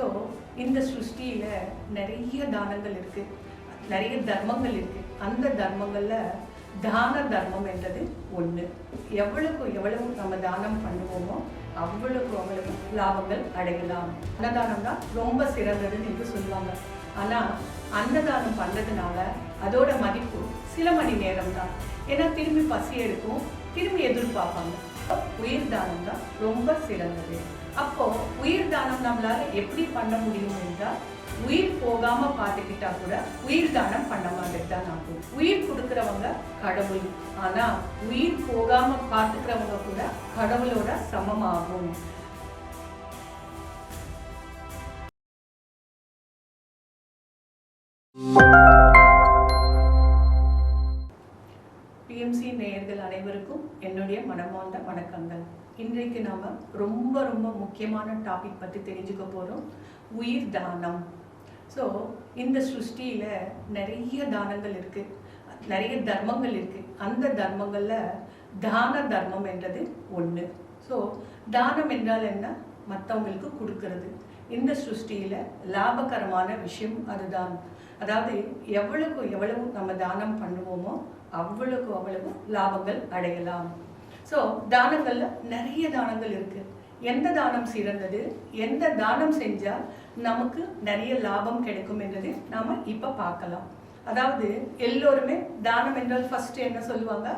So இந்த சிருஷ்டியில் நிறைய தானங்கள் இருக்குது நிறைய தர்மங்கள் இருக்குது அந்த தர்மங்களில் தான தர்மம் என்றது ஒன்று எவ்வளவுக்கு எவ்வளவு நம்ம தானம் பண்ணுவோமோ அவ்வளவுக்கு அவ்வளவு லாபங்கள் அடையலாம். அன்னதானம் தான் ரொம்ப சிறந்ததுன்னு என்று சொல்லுவாங்க. ஆனால் அன்னதானம் பண்ணதுனால அதோட மதிப்பு சில மணி நேரம் தான் ஏன்னா திரும்பி பசி எடுக்கும் திரும்பி எதிர்பார்ப்பாங்க. உயிர் தானம் தான் ரொம்ப சிறந்தது. அப்போ உயிர் தானம் நம்மளால எப்படி பண்ண முடியும் என்றால் உயிர் போகாம பார்த்துக்கிட்டா கூட உயிர் தானம் பண்ண மாதிரி தான் ஆகும். உயிர் கொடுக்கறவங்க கடவுள். ஆனா உயிர் போகாம பார்த்துக்கிறவங்க கூட கடவுளோட சமமாகும். அனைவருக்கும் என்னுடைய மனமார்ந்த வணக்கங்கள். இன்றைக்கு நாம ரொம்ப ரொம்ப முக்கியமான டாபிக் பற்றி தெரிஞ்சுக்க போறோம். உயிர் தானம். ஸோ இந்த சிருஷ்டியில் நிறைய தானங்கள் இருக்கு. நிறைய தர்மங்கள் இருக்கு. அந்த தர்மங்கள்ல தான தர்மம் என்றது ஒன்று ஸோ தானம் என்றால் என்ன? மற்றவங்களுக்கு கொடுக்கறது. இந்த சிருஷ்டியில லாபகரமான விஷயம் அதுதான். அதாவது எவ்வளவுக்கு எவ்வளவு நம்ம தானம் பண்ணுவோமோ அவ்வளவுக்கு அவ்வளவு லாபங்கள் அடையலாம். ஸோ தானங்கள்ல நிறைய தானங்கள் இருக்கு. எந்த தானம் சிறந்தது? எந்த தானம் செஞ்சால் நமக்கு நிறைய லாபம் கிடைக்கும் என்றது நாம இப்ப பார்க்கலாம். அதாவது எல்லோருமே தானம் என்றால் ஃபர்ஸ்ட் என்ன சொல்லுவாங்க?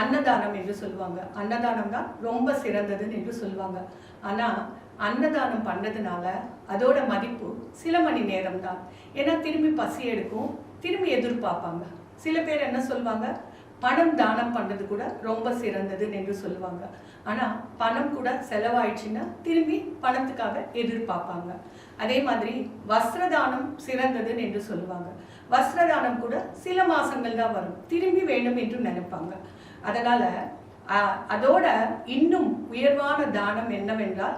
அன்னதானம் என்று சொல்லுவாங்க. அன்னதானம் தான் ரொம்ப சிறந்ததுன்னு என்று சொல்லுவாங்க. ஆனா அன்னதானம் பண்ணதுனால அதோட மதிப்பு சில மணி நேரம் தான் ஏன்னா திரும்பி பசி எடுக்கும் திரும்பி எதிர்பார்ப்பாங்க. சில பேர் என்ன சொல்லுவாங்க? பணம் தானம் பண்ணது கூட ரொம்ப சிறந்ததுன்னு என்று சொல்லுவாங்க. ஆனா பணம் கூட செலவாயிடுச்சுன்னா திரும்பி பணத்துக்காக எதிர்பார்ப்பாங்க. அதே மாதிரி வஸ்திரதானம் சிறந்ததுன்னு என்று சொல்லுவாங்க. வஸ்திரதானம் கூட சில மாசங்கள் தான் வரும். திரும்பி வேண்டும் என்று நினைப்பாங்க. அதனால அதோட இன்னும் உயர்வான தானம் என்னவென்றால்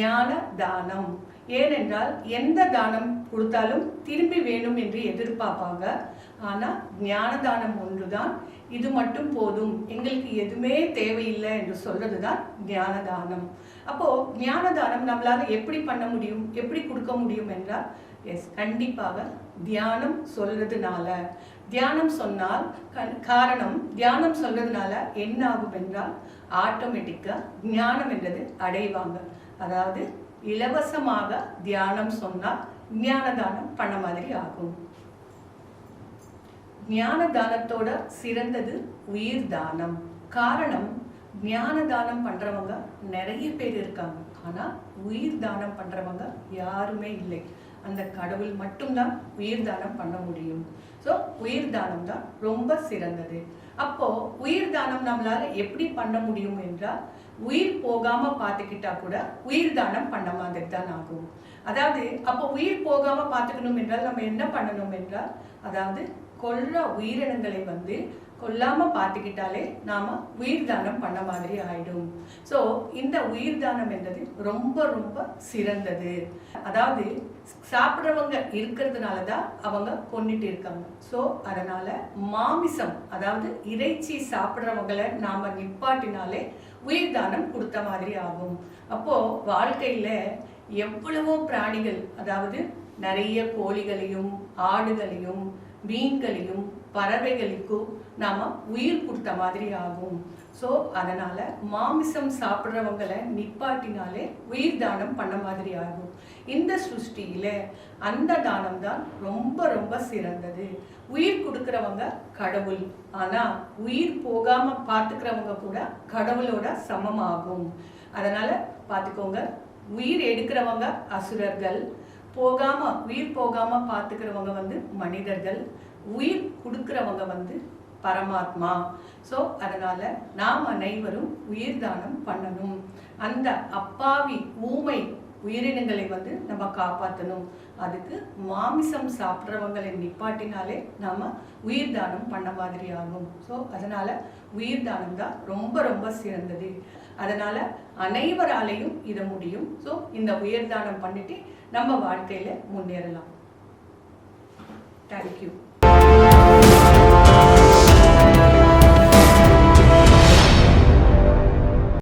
ஞான தானம். ஏனென்றால் எந்த தானம் கொடுத்தாலும் திரும்பி வேணும் என்று எதிர்பார்ப்பாங்க. ஆனால் ஞான தானம் ஒன்றுதான். இது மட்டும் போதும். எங்களுக்கு எதுவுமே தேவையில்லை என்று சொல்றதுதான் ஞான தானம் அப்போ ஞான தானம் நம்மளால எப்படி பண்ண முடியும்? எப்படி கொடுக்க முடியும் என்றால் எஸ் கண்டிப்பாக தியானம் சொல்றதுனால. தியானம் சொன்னால் கண்- காரணம் தியானம் சொல்றதுனால என்ன ஆகும் என்றால் ஆட்டோமேட்டிக்காக ஞானம் என்றது அடைவாங்க. அதாவது இலவசமாக தியானம் சொன்னால் ஞான தானம் பண்ண மாதிரி ஆகும். ஞான தானத்தோட சிறந்தது உயிர் தானம். காரணம் ஞான தானம் பண்றவங்க நிறைய பேர் இருக்காங்க. ஆனா உயிர் தானம் பண்றவங்க யாருமே இல்லை. அந்த கடவுள் மட்டும்தான் உயிர் தானம் பண்ண முடியும். ஸோ உயிர் தானம் தான் ரொம்ப சிறந்தது. அப்போ உயிர் தானம் நம்மளால எப்படி பண்ண முடியும் என்றால் உயிர் போகாம பார்த்துக்கிட்டா கூட உயிர் தானம் பண்ண மாதிரி தான் ஆகும். அதாவது அப்போ உயிர் போகாம பார்த்துக்கணும் என்றால் நம்ம என்ன பண்ணணும் என்றால் அதாவது கொல்ற உயிரினங்களை வந்து கொல்லாம பார்த்துக்கிட்டாலே நாம உயிர் தானம் பண்ண மாதிரி ஆயிடும். ஸோ இந்த உயிர் தானம் என்றது ரொம்ப ரொம்ப சிறந்தது. அதாவது சாப்பிட்றவங்க இருக்கிறதுனால தான் அவங்க கொண்டுட்டு இருக்காங்க. ஸோ அதனால மாமிசம் அதாவது இறைச்சி சாப்பிட்றவங்களை நாம நிப்பாட்டினாலே உயிர் தானம் கொடுத்த மாதிரி ஆகும். அப்போ வாழ்க்கையில எவ்வளவோ பிராணிகள் அதாவது நிறைய கோழிகளையும் ஆடுகளையும் மீன்களையும் பறவைகளுக்கும் நாம் உயிர் கொடுத்த மாதிரி ஆகும். ஸோ அதனால் மாமிசம் சாப்பிட்றவங்களை நிப்பாட்டினாலே உயிர் தானம் பண்ண மாதிரி ஆகும். இந்த சிருஷ்டியில அந்த தானம் தான் ரொம்ப ரொம்ப சிறந்தது. உயிர் கொடுக்குறவங்க கடவுள். ஆனால் உயிர் போகாமல் பார்த்துக்கிறவங்க கூட கடவுளோட சமமாகும். அதனால் பார்த்துக்கோங்க உயிர் எடுக்கிறவங்க அசுரர்கள் போகாம உயிர் போகாம பார்த்துக்கிறவங்க வந்து மனிதர்கள் உயிர் கொடுக்கிறவங்க வந்து பரமாத்மா. ஸோ அதனால நாம் அனைவரும் உயிர் தானம் பண்ணணும். அந்த அப்பாவி ஊமை உயிரினங்களை வந்து நம்ம காப்பாற்றணும் அதுக்கு மாமிசம் சாப்பிட்றவங்களை நிப்பாட்டினாலே நம்ம உயிர் தானம் பண்ண மாதிரி ஆகும். ஸோ அதனால் உயிர் தானம் தான் ரொம்ப ரொம்ப சிறந்தது. அதனால் அனைவராலையும் இதை முடியும். ஸோ இந்த உயிர் தானம் பண்ணிட்டு நம்ம வாழ்க்கையில் முன்னேறலாம். தேங்க்யூ